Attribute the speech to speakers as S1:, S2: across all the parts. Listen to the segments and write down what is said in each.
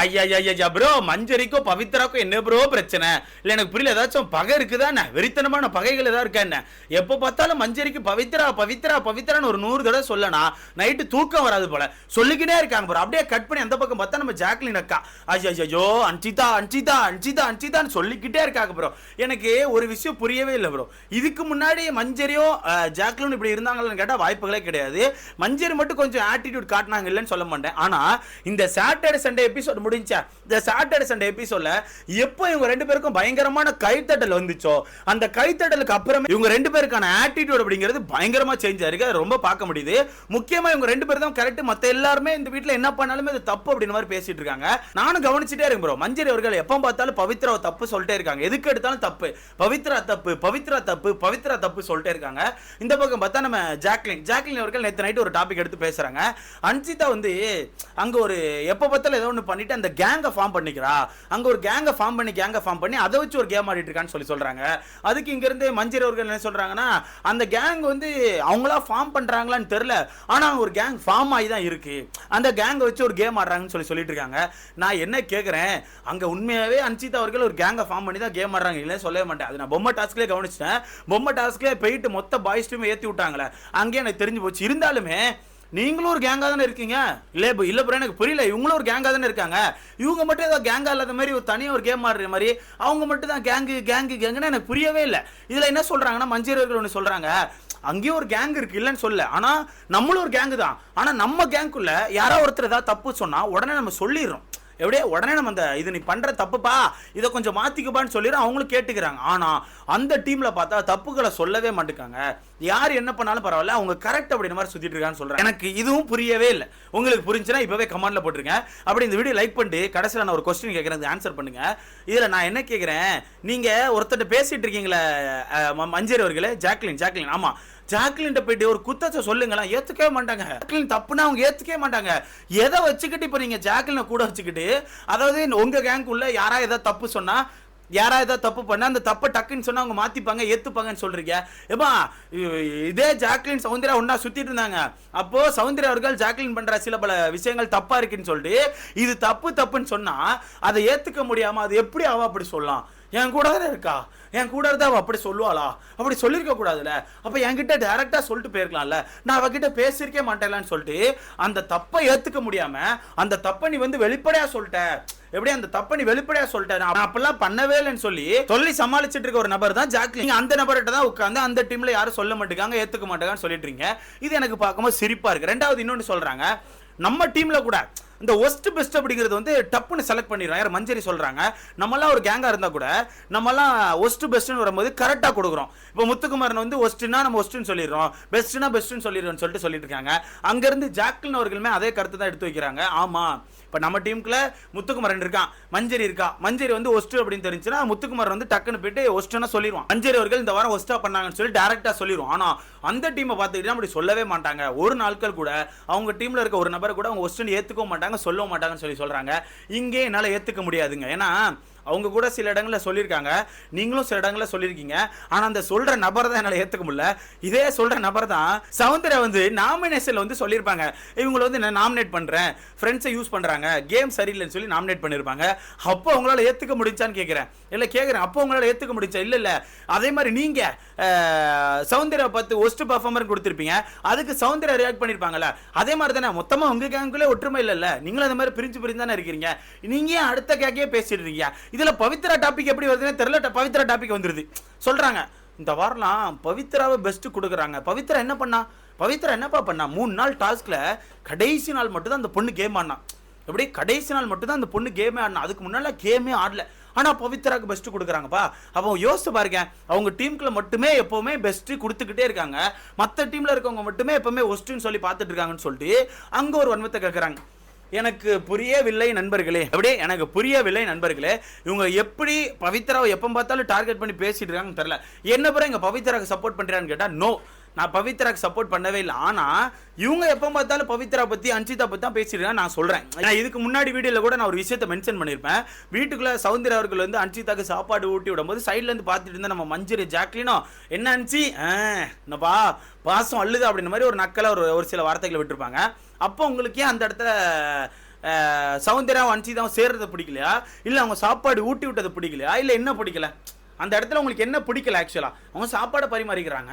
S1: ஐயா ஐயா ஐயா ப்ரோ மஞ்சரிக்கும் பவித்ராக்கும் என்ன ப்ரோ பிரச்சனை? இல்லை எனக்கு புரியல ஏதாச்சும் பகை இருக்குதா என்ன? வெறித்தனமான பகைகள் ஏதாவது இருக்கா என்ன? எப்போ பார்த்தாலும் மஞ்சரிக்கு பவித்ரா பவித்ரா பவித்ரான்னு ஒரு நூறு தடவை சொல்லனா நைட்டு தூக்கம் வராது போல. சொல்லிக்கிட்டே இருக்காங்க ப்ரோ அப்படியே கட் பண்ணி அந்த பக்கம் பார்த்தா நம்ம ஜாக்லின் அக்கா. ஐயா ஐயோ அன்சிதா அன்சிதா அன்சிதா அன்சிதான்னு சொல்லிக்கிட்டே இருக்காங்க ப்ரோ எனக்கு ஒரு விஷயம் புரியவே இல்லை ப்ரோ இதுக்கு முன்னாடி மஞ்சரியும் ஜாக்லின் இப்படி இருந்தாங்களான்னு கேட்டால் வாய்ப்புகளே கிடையாது. மஞ்சரி மட்டும் கொஞ்சம் ஆட்டிடியூட் காட்டினாங்க இல்லைன்னு சொல்ல மாட்டேன். ஆனால் இந்த சாட்டர்டே சண்டே எபிசோட் முடிஞ்சேன் இந்த சாட்டர்டே சண்டே எபிசோட்ல எப்போ இவங்க ரெண்டு பேருக்கும் பயங்கரமான கைத்தட்டல் வந்துச்சோ அந்த கைத்தட்டலுக்கு அப்புறமே இவங்க ரெண்டு பேருக்கான ஆட்டிடியூட் அப்படிங்கிறது பயங்கரமா சேஞ்ச் ஆயிருக்கு. ரொம்ப பார்க்க முடியுது. முக்கியமா இவங்க ரெண்டு பேரும் தான் கரெக்ட் மத்த எல்லாருமே இந்த வீட்டுல என்ன பண்ணாலுமே இது தப்பு அப்படின்னு மாதிரி பேசிட்டு இருக்காங்க. நானும் கவனிச்சுட்டே இருக்கேன் ப்ரோ மஞ்சரி அவர்கள் எப்போ பார்த்தாலும் பவித்ரா தப்பு சொல்லிட்டே இருக்காங்க. எதுக்கு எடுத்தாலும் தப்பு. பவித்ரா தப்பு பவித்ரா தப்பு பவித்ரா தப்பு சொல்லிட்டே இருக்காங்க. இந்த பக்கம் பார்த்தா நம்ம ஜாக்லின். ஜாக்லின் அவர்கள் நேற்று நைட்டு ஒரு டாபிக் எடுத்து பேசுறாங்க. அன்சிதா வந்து அங்க ஒரு எப்போ பார்த்தாலும் ஏதோ ஒன்று பண்ணிட்டு அந்த கேங்கை ஃபார்ம் பண்ணிக்கிறா? அங்கே ஒரு கேங்கை ஃபார்ம் பண்ணி கேங்கை ஃபார்ம் பண்ணி அதை வச்சு ஒரு கேம் ஆடிட்டு இருக்கான்னு சொல்லி சொல்கிறாங்க அதுக்கு இங்கேருந்து மஞ்சள் அவர்கள் என்ன சொல்கிறாங்கன்னா அந்த கேங் வந்து அவங்களா ஃபார்ம் பண்ணுறாங்களான்னு தெரில ஆனால் ஒரு கேங் ஃபார்ம் ஆகி தான் இருக்குது அந்த கேங்கை வச்சு ஒரு கேம் ஆடுறாங்கன்னு சொல்லி சொல்லிட்டு இருக்காங்க. நான் என்ன கேட்குறேன் அங்கே உண்மையாவே அன்சிதா அவர்கள் ஒரு கேங்கை ஃபார்ம் பண்ணி தான் கேம் ஆடுறாங்க. இல்லை சொல்லவே மாட்டேன். அது நான் பொம்மை டாஸ்க்லேயே கவனிச்சிட்டேன். பொம்மை டாஸ்க்லேயே போயிட்டு மொத்த பாய்ஸ்டுமே ஏற்றி விட்டாங்களே. அங்கேயே எனக்கு தெரிஞ்சு போச்சு. இருந்தாலுமே நீங்களும் ஒரு கேங்கா தானே இருக்கீங்க? இல்லை இப்போ இல்லை ப்ரோ எனக்கு புரியல. இவங்களும் ஒரு கேங்கா தானே இருக்காங்க. இவங்க மட்டும் ஏதோ கேங்கா இல்லாத மாதிரி ஒரு தனியாக ஒரு கேம் ஆடுற மாதிரி அவங்க மட்டும் தான் கேங்கு கேங்கு கேங்குன்னு எனக்கு புரியவே இல்லை. இதில் என்ன சொல்கிறாங்கன்னா மஞ்சள் ஒன்று சொல்கிறாங்க அங்கேயும் ஒரு கேங் இருக்கு இல்லைன்னு சொல்ல ஆனால் நம்மளும் ஒரு கேங்கு தான். ஆனால் நம்ம கேங்குள்ள யாரோ ஒருத்தர் ஏதாவது தப்பு சொன்னால் உடனே நம்ம சொல்லிடுறோம். எப்படியே உடனே நம்ம அந்த இது நீ பண்ணுற தப்புப்பா இதை கொஞ்சம் மாற்றிக்குப்பான்னு சொல்லிடுறோம் அவங்களும் கேட்டுக்கிறாங்க. ஆனால் அந்த டீமில் பார்த்தா தப்புகளை சொல்லவே மாட்டுக்காங்க. யார் என்ன பண்ணாலும் பரவாயில்ல அவங்க கரெக்ட் அப்படின்ற மாதிரி சுற்றிட்டு இருக்கான்னு சொல்கிறேன் எனக்கு இதுவும் புரியவே இல்லை. உங்களுக்கு புரிஞ்சுன்னா இப்போவே கமெண்டில் போட்டிருக்கேன் அப்படி இந்த வீடியோ லைக் பண்ணிட்டு கடைசியில் நான் ஒரு கொஸ்டின் கேட்குறது ஆன்சர் பண்ணுங்க. இதில் நான் என்ன கேட்குறேன் நீங்கள் ஒருத்தர்கிட்ட பேசிகிட்டு இருக்கீங்களே அஹ், மஞ்சரி அவர்களே ஜாக்லின் ஜாக்லின். ஆமாம் ஜாக்லின்ட்ட போயிட்டு ஒரு குத்தத்தை சொல்லுங்களேன் ஏத்துக்கவே மாட்டாங்க. ஜாக்லின் தப்புனா அவங்க ஏத்துக்கவே மாட்டாங்க. எதை வச்சுக்கிட்டு இப்போ நீங்க ஜாக்லினை கூட வச்சுக்கிட்டு அதாவது உங்க கேங்குள்ள யாரா ஏதாவது தப்பு சொன்னா யாரா ஏதாவது தப்பு பண்ணா அந்த தப்பை டக்குன்னு சொன்னா அவங்க மாத்திப்பாங்க ஏத்துப்பாங்கன்னு சொல்றீங்க. ஏமா இதே ஜாக்லின் சௌந்தர்யா ஒன்றா சுத்திட்டு இருந்தாங்க. அப்போ சௌந்தர்யா அவர்கள் ஜாக்லின் பண்ற சில பல விஷயங்கள் தப்பா இருக்குன்னு சொல்லிட்டு இது தப்பு தப்புன்னு சொன்னா அதை ஏத்துக்க முடியாம அது எப்படி அவ அப்படி சொல்லலாம்? என் கூட தானே இருக்கா? என் கூட இருந்தா அவள் அப்படி சொல்லுவாளா? அப்படி சொல்லியிருக்க கூடாதுல்ல? அப்போ என்கிட்ட டேரெக்டாக சொல்லிட்டு போயிருக்கலாம்ல? நான் அவகிட்ட பேசியிருக்கே மாட்டேலான்னு சொல்லிட்டு அந்த தப்பை ஏற்றுக்க முடியாமல் அந்த தப்பை நீ வந்து வெளிப்படையாக சொல்லிட்ட. எப்படி அந்த தப்பை நீ வெளிப்படையா சொல்லிட்டேன் நான் அப்பெல்லாம் பண்ணவே இல்லைன்னு சொல்லி சொல்லி சமாளிச்சுட்டு இருக்க ஒரு நபர் தான் ஜாக்லின். அந்த நபர்கிட்ட தான் உட்காந்து அந்த டீம்ல யாரும் சொல்ல மாட்டேங்காங்க ஏத்துக்க மாட்டேங்கன்னு சொல்லிட்டு இருக்கீங்க. இது எனக்கு பார்க்கும்போது சிரிப்பா இருக்கு. ரெண்டாவது இன்னொன்று சொல்றாங்க. நம்ம டீம்ல கூட இந்த ஒஸ்ட் பெஸ்ட் அப்படிங்கிறது வந்து டப்புன்னு செலக்ட் பண்ணிடுறோம். யார் மஞ்சரி சொல்கிறாங்க நம்மளாம் ஒரு கேங்காக இருந்தால் கூட நம்மலாம் ஒஸ்ட் பெஸ்ட்டுன்னு வரும்போது கரெக்டாக கொடுக்குறோம். இப்போ முத்துக்குமாரன் வந்து ஒஸ்ட்னா நம்ம ஒஸ்ட்னு சொல்லிடுறோம். பெஸ்ட்டுனா பெஸ்ட்டுன்னு சொல்லிடுறோம்னு சொல்லிட்டு சொல்லிட்டு இருக்காங்க. அங்கேருந்து ஜாக்லின் அவர்களுமே அதே கருத்து தான் எடுத்து வைக்கிறாங்க. ஆமாம் இப்போ நம்ம டீமுக்குள்ள முத்துக்குமரன் இருக்கான். மஞ்சரி இருக்கா? மஞ்சரி வந்து ஒஸ்ட் அப்படின்னு தெரிஞ்சுன்னா முத்துக்குமரன் வந்து டக்குன்னு போயிட்டு ஒஸ்ட்னா சொல்லிடுவான். மஞ்சரி அவர்கள் இந்த வாரம் ஒஸ்டா பண்ணாங்கன்னு சொல்லி டேரெக்டாக சொல்லிடுவோம் ஆனால் அந்த டீமை பார்த்துக்கிட்டா அப்படி சொல்லவே மாட்டாங்க. ஒரு நாட்கள் கூட அவங்க டீமில் இருக்க ஒரு நபரை கூட அவங்க ஒஸ்ட்டுன்னு ஏற்றுக்கவும் மாட்டாங்க. சொல்லவும் மாட்டாங்கன்னு சொல்லி சொல்றாங்க. இங்கே என்னால ஏத்துக்க முடியாதுங்க. ஏன்னா அவங்க கூட சில இடங்களில் சொல்லியிருக்காங்க. நீங்களும் சில இடங்களில் சொல்லியிருக்கீங்க. ஆனால் அந்த சொல்கிற நபர் தான் என்னால் ஏற்றுக்க முடியல. இதே சொல்கிற நபர் தான் சவுந்தரை வந்து நாமினேஷனில் வந்து சொல்லியிருப்பாங்க. இவங்களை வந்து நான் நாமினேட் பண்ணுறேன் ஃப்ரெண்ட்ஸை யூஸ் பண்ணுறாங்க கேம் சரியில்லைன்னு சொல்லி நாமினேட் பண்ணியிருப்பாங்க. அப்போ அவங்களால ஏற்றுக்க முடிஞ்சான்னு கேட்குறேன் இல்லை கேட்குறேன் அப்போ உங்களால் ஏற்றுக்க முடிச்சா இல்லை இல்லை. அதே மாதிரி நீங்கள் சவுந்தரை பார்த்து ஒஸ்ட் பர்ஃபார்மர் கொடுத்துருப்பீங்க. அதுக்கு சவுந்தரை ரியாக்ட் பண்ணியிருப்பாங்கல்ல. அதே மாதிரி தானே மொத்தமாக உங்கள் கேங்குள்ளே ஒற்றுமை இல்லைல்ல. நீங்களும் அந்த மாதிரி பிரிஞ்சு பிரிஞ்சு தானே இருக்கிறீங்க. நீங்கள் அடுத்த கேக்கே பேசிடுறீங்க இதில் பவித்ரா டாபிக் எப்படி வருதுன்னு தெரியல பவித்ரா டாபிக் வந்துருது. சொல்கிறாங்க இந்த வாரம்லாம் பவித்ராவை பெஸ்ட்டு கொடுக்குறாங்க. பவித்ரா என்ன பண்ணா? பவித்ரா என்னப்பா பண்ணா? மூணு நாள் டாஸ்கில் கடைசி நாள் மட்டும்தான் அந்த பொண்ணு கேம் ஆடினா. எப்படி? கடைசி நாள் மட்டும்தான் அந்த பொண்ணு கேமே ஆடினா. அதுக்கு முன்னால் கேமே ஆடல. ஆனால் பவித்ராக்கு பெஸ்ட்டு கொடுக்குறாங்கப்பா. அப்போ யோசிச்சு பாருங்க அவங்க டீமுக்குள்ள மட்டுமே எப்போவுமே பெஸ்ட்டு கொடுத்துக்கிட்டே இருக்காங்க. மற்ற டீமில் இருக்கவங்க மட்டுமே எப்போவுமே ஒஸ்ட்டுன்னு சொல்லி பார்த்துட்டு இருக்காங்கன்னு சொல்லிட்டு அங்கே ஒரு வன்மத்தை கேட்குறாங்க எனக்கு புரியவில்லை நண்பர்களே. அப்படியே எனக்கு புரியவில்லை நண்பர்களே இவங்க எப்படி பவித்ராவை எப்போ பார்த்தாலும் டார்கெட் பண்ணி பேசிட்டு இருக்காங்கன்னு தெரியல. என்ன பிறகு இங்கே பவித்ராவுக்கு சப்போர்ட் பண்ணுறான்னு கேட்டால் நோ நான் பவித்ராக்கு சப்போர்ட் பண்ணவே இல்லை. ஆனால் இவங்க எப்போ பார்த்தாலும் பவித்ரா பற்றி அஞ்சிதா பற்றி தான் பேசிருக்காங்க நான் சொல்கிறேன் நான் இதுக்கு முன்னாடி வீடியோவில் கூட நான் ஒரு விஷயத்தை மென்ஷன் பண்ணியிருப்பேன் வீட்டுக்குள்ளே சௌந்தர்யா அவர்கள் வந்து அன்சிதாக்கு சாப்பாடு ஊட்டி விடும்போது சைட்லேருந்து பார்த்துட்டு இருந்தால் நம்ம மஞ்சரி ஜாக்லினோ என்ன அன்சி? என்னப்பா பாசம் அள்ளுது? அப்படின்ற மாதிரி ஒரு நக்கலை ஒரு ஒரு சில வார்த்தைகளை விட்டுருப்பாங்க. அப்போ உங்களுக்கு ஏன் அந்த இடத்துல அஹ், சௌந்தர்யாவும் சேர்றதை பிடிக்கலையா? இல்லை அவங்க சாப்பாடு ஊட்டி விட்டதை பிடிக்கலையா? இல்லை என்ன பிடிக்கல? அந்த இடத்துல உங்களுக்கு என்ன பிடிக்கல ஆக்சுவலாக அவங்க சாப்பாடை பரிமாறிக்கிறாங்க.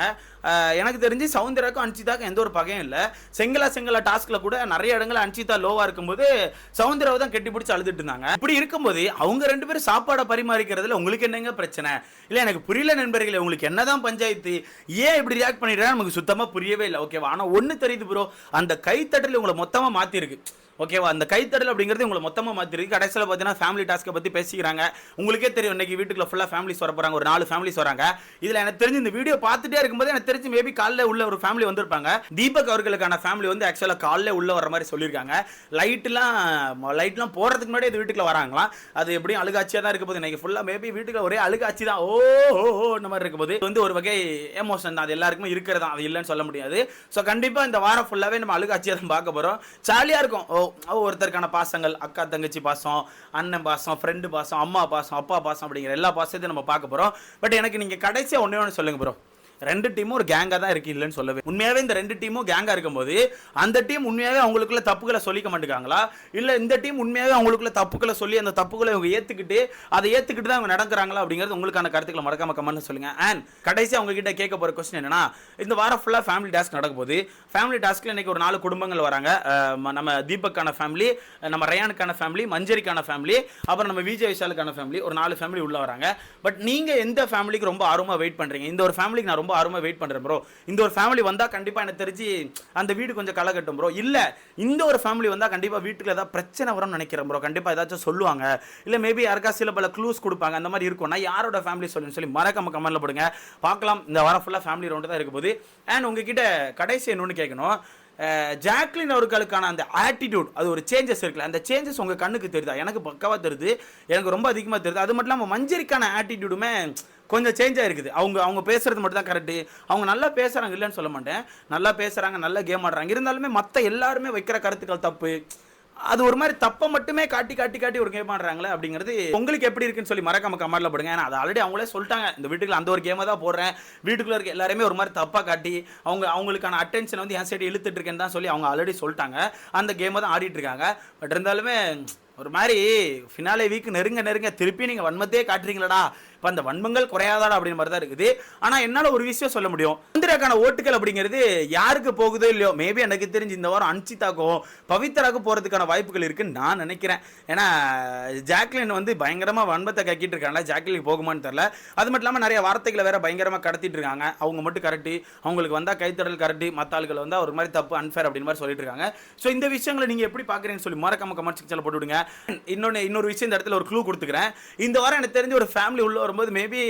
S1: எனக்கு தெரிஞ்சு சவுந்தராக்கும் அன்சிதாக்கும் எந்த ஒரு பகையும் இல்லை. செங்கலா செங்கலா டாஸ்கில் கூட நிறைய இடங்கள்ல அன்சிதா லோவாக இருக்கும்போது சவுந்தராவை தான் கெட்டி பிடிச்சி அழுதுட்டு இருந்தாங்க. இப்படி இருக்கும்போது அவங்க ரெண்டு பேரும் சாப்பாடை பரிமாறிக்கிறதுல உங்களுக்கு என்னங்க பிரச்சனை? இல்லை எனக்கு புரியல நண்பர்களே உங்களுக்கு என்னதான் பஞ்சாயத்து? ஏன் இப்படி ரியாக்ட் பண்ணிடுறேன் நமக்கு சுத்தமாக புரியவே இல்லை. ஓகேவா ஆனால் ஒன்று தெரியுது ப்ரோ அந்த கைத்தட்டல் உங்களை மொத்தமாக மாற்றிருக்கு ஓகேவா அந்த கைத்தடல் அப்படிங்கிறது உங்களை மொத்தமாக மாற்றிருக்கு கடைசியில் பார்த்தீங்கன்னா ஃபேமிலி டாஸ்க்கை பற்றி பேசிக்கிறாங்க. உங்களுக்கே தெரியும் இன்னைக்கு வீட்டுக்குள்ள ஃபுல்லாக ஃபேமிலிஸ் வர போகிறாங்க ஒரு நாலு ஃபேமிலிஸ் வராங்க. இதில் எனக்கு தெரிஞ்சு இந்த வீடியோ பார்த்துட்டே இருக்கும்போது எனக்கு தெரிஞ்சு மேபி காலைல உள்ள ஒரு ஃபேமிலி வந்திருப்பாங்க. தீபக் அவர்களுக்கான ஃபேமிலி வந்து ஆக்சுவலாக காலைல உள்ள வர மாதிரி சொல்லியிருக்காங்க. லைட்லாம் லைட்லாம் போகிறதுக்கு முன்னாடி இது வீட்டுக்குள்ள வராங்களாம். அது எப்படியும் அழுகாட்சியாக தான் இருக்க போது இன்னைக்கு ஃபுல்லாக மேபி வீட்டுக்குள்ள ஒரே அழுகாட்சி தான். ஓ ஓ இந்த மாதிரி இருக்கும் போது வந்து ஒரு வகை எமோஷன் தான். அது எல்லாருக்குமே இருக்கிறதா அது இல்லைன்னு சொல்ல முடியாது. ஸோ கண்டிப்பாக இந்த வாரம் ஃபுல்லாகவே நம்ம அழுகாட்சியாக தான் பார்க்க போகிறோம் ஜாலியாக இருக்கும். ஓ, ஒருத்தருக்கான பாசங்கள் அக்கா தங்கச்சி பாசம் அண்ணன் பாசம் ஃப்ரெண்டு பாசம் அம்மா பாசம் அப்பா பாசம் அப்படிங்கிற எல்லா பாசத்தையும் நம்ம பார்க்க போகிறோம் பட் எனக்கு நீங்கள் கடைசியாக ஒன்றே ஒன்று சொல்லுங்கள் ப்ரோ ரெண்டு டீமும் ஒரு கேங்காக தான் இருக்கு இல்லைன்னு சொல்லவே. உண்மையாகவே இந்த ரெண்டு டீமும் கேங்காக இருக்கும்போது அந்த டீம் உண்மையாகவே அவங்களுக்குள்ள தப்புகளை சொல்லிக்க மாட்டேங்காங்களா? இல்லை இந்த டீம் உண்மையாகவே அவங்களுக்குள்ள தப்புகளை சொல்லி அந்த தப்புகளை இவங்க ஏற்றுக்கிட்டு அதை ஏற்றுக்கிட்டு தான் அவங்க நடக்கிறாங்களா அப்படிங்கிறது உங்களுக்கான கருத்துக்களை மறக்காம கமெண்ட் சொல்லுங்க. அண்ட் கடைசி அவங்க கிட்ட கேட்க போகிற கொஸ்டின் என்னன்னா இந்த வாரம் ஃபுல்லாக ஃபேமிலி டாஸ்க் நடக்க போகுது. ஃபேமிலி டாஸ்க்கில் இன்னைக்கு ஒரு நாலு குடும்பங்கள் வராங்க. நம்ம தீபக்கான ஃபேமிலி நம்ம ரயானுக்கான ஃபேமிலி மஞ்சரிக்கான ஃபேமிலி அப்புறம் நம்ம விஜய் விஷாலுக்கான ஃபேமிலி ஒரு நாலு ஃபேமிலி உள்ளே வராங்க. பட் நீங்கள் எந்த ஃபேமிலிக்கு ரொம்ப ஆர்வமாக வெயிட் பண்ணுறீங்க இந்த ஒரு ஃபேமிலிக்கு நான் ரொம்ப ஆர்வமாக வெயிட் பண்ணுறேன் ப்ரோ இந்த ஒரு ஃபேமிலி வந்தால் கண்டிப்பாக எனக்கு தெரிஞ்சு அந்த வீடு கொஞ்சம் களை கட்டும் ப்ரோ இல்லை இந்த ஒரு ஃபேமிலி வந்தால் கண்டிப்பாக வீட்டுக்கு ஏதாவது பிரச்சனை வரும்னு நினைக்கிறேன் ப்ரோ கண்டிப்பாக ஏதாச்சும் சொல்லுவாங்க. இல்லை மேபி யாருக்கா சில பல க்ளூஸ் கொடுப்பாங்க. அந்த மாதிரி இருக்கும். நான் யாரோட ஃபேமிலி சொல்லுன்னு சொல்லி மறக்காம கமெண்ட்ல போடுங்க. பார்க்கலாம். இந்த வாரம் ஃபுல்லாக ஃபேமிலி ரவுண்டு தான் இருக்க போகுது. அண்ட் உங்ககிட்ட கடைசி என்னன்னு கேட்கணும் ஜாக்லின் அவர்களுக்கான அந்த ஆட்டிடியூட் அது ஒரு சேஞ்சஸ் இருக்குல்ல அந்த சேஞ்சஸ் உங்கள் கண்ணுக்கு தெரியுதா? எனக்கு பக்காவாக தெரியுது. எனக்கு ரொம்ப அதிகமாக தெரியுது. அது மட்டும் இல்லாமல் மஞ்சரிக்கான ஆட்டிடியூடுமே கொஞ்சம் சேஞ்ச் ஆகிருக்குது அவங்க அவங்க பேசுகிறது மட்டும் தான் கரெக்டு அவங்க நல்லா பேசுகிறாங்க இல்லைன்னு சொல்ல மாட்டேன். நல்லா பேசுகிறாங்க நல்ல கேம் ஆடுறாங்க. இருந்தாலுமே மற்ற எல்லாருமே வைக்கிற கருத்துக்கள் தப்பு. அது ஒரு மாதிரி தப்பை மட்டுமே காட்டி காட்டி காட்டி ஒரு கேம் ஆடுறாங்களே அப்படிங்கிறது உங்களுக்கு எப்படி இருக்குன்னு சொல்லி மறக்காம கமெண்ட்ல போடுங்க. ஏன்னா அது ஆல்ரெடி அவங்களே சொல்லிட்டாங்க. இந்த வீட்டுக்குள்ள அந்த ஒரு கேமை தான் போடுறேன். வீட்டுக்குள்ள இருக்க எல்லாருமே ஒரு மாதிரி தப்பாக காட்டி அவங்க அவங்களுக்கான அட்டென்ஷன் வந்து என் சைடு இழுத்துட்டு இருக்கேன்னு தான் சொல்லி அவங்க ஆல்ரெடி சொல்லிட்டாங்க. அந்த கேமை தான் ஆடிட்டு இருக்காங்க. பட் இருந்தாலுமே ஒரு மாதிரி ஃபினாலே வீக் நெருங்க நெருங்க திருப்பி நீங்கள் வன்மத்தையே காட்டுறீங்களடா. இப்போ அந்த வன்மங்கள் குறையாதாடா அப்படின்னு மாதிரி தான் இருக்குது. ஆனால் என்னால் ஒரு விஷயம் சொல்ல முடியும். இந்திராக்கான ஓட்டுகள் அப்படிங்கிறது யாருக்கு போகுதோ இல்லையோ மேபி எனக்கு தெரிஞ்சு இந்த வாரம் அன்சிதாக்கும் பவித்ராக்கு போகிறதுக்கான வாய்ப்புகள் இருக்குன்னு நான் நினைக்கிறேன். ஏன்னா ஜாக்லின் வந்து பயங்கரமாக வன்மத்தை கக்கிட்டு இருக்காங்களா ஜாக்லின் போகுமான்னு தெரில அது மட்டும் இல்லாமல் நிறைய வார்த்தைகளை வேற பயங்கரமாக கடத்திட்டு இருக்காங்க. அவங்க மட்டும் கரெக்டு அவங்களுக்கு வந்தால் கைத்தடல் கரெக்டு மற்ற ஆளுகள் வந்தால் ஒரு மாதிரி தப்பு அன்ஃபேர் அப்படின்னு மாதிரி சொல்லிட்டு இருக்காங்க. ஸோ இந்த விஷயங்களை நீங்கள் எப்படி பார்க்குறீங்கன்னு சொல்லி மறக்காம கமெண்ட் செக்ஷனில் போட்டு விடுங்க இன்னொன்று இன்னொரு விஷயம் இந்த இடத்துல ஒரு க்ளூ கொடுத்துக்கிறேன். இந்த வாரம் எனக்கு தெரிஞ்ச ஒரு ஃபேமிலி உள்ள ஒரு வரும்போது மேபி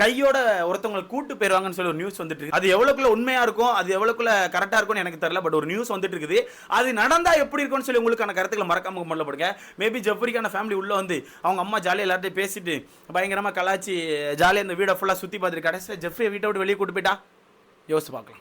S1: கையோட ஒருத்தவங்களை கூட்டு போயிருவாங்கன்னு சொல்லி ஒரு நியூஸ் வந்துட்டு அது எவ்வளோக்குள்ள உண்மையாக இருக்கும் அது எவ்வளோக்குள்ள கரெக்டாக இருக்கும்னு எனக்கு தெரியல பட் ஒரு நியூஸ் வந்துட்டு இருக்குது. அது நடந்தா எப்படி இருக்கும்னு சொல்லி உங்களுக்கான கருத்துக்களை மறக்காம கமெண்ட்ல போடுங்க. மேபி ஜெஃப்ரிக்கான ஃபேமிலி உள்ள வந்து அவங்க அம்மா ஜாலியாக எல்லார்ட்டையும் பேசிட்டு பயங்கரமாக கலாச்சி ஜாலியாக இந்த வீடை ஃபுல்லாக சுற்றி பார்த்துட்டு கடைசியில் ஜெஃப்ரியை வீட்டை விட்டு வெளியே கூட்டு போயிட்டா? யோசிச்சு பார்க்கலாம்.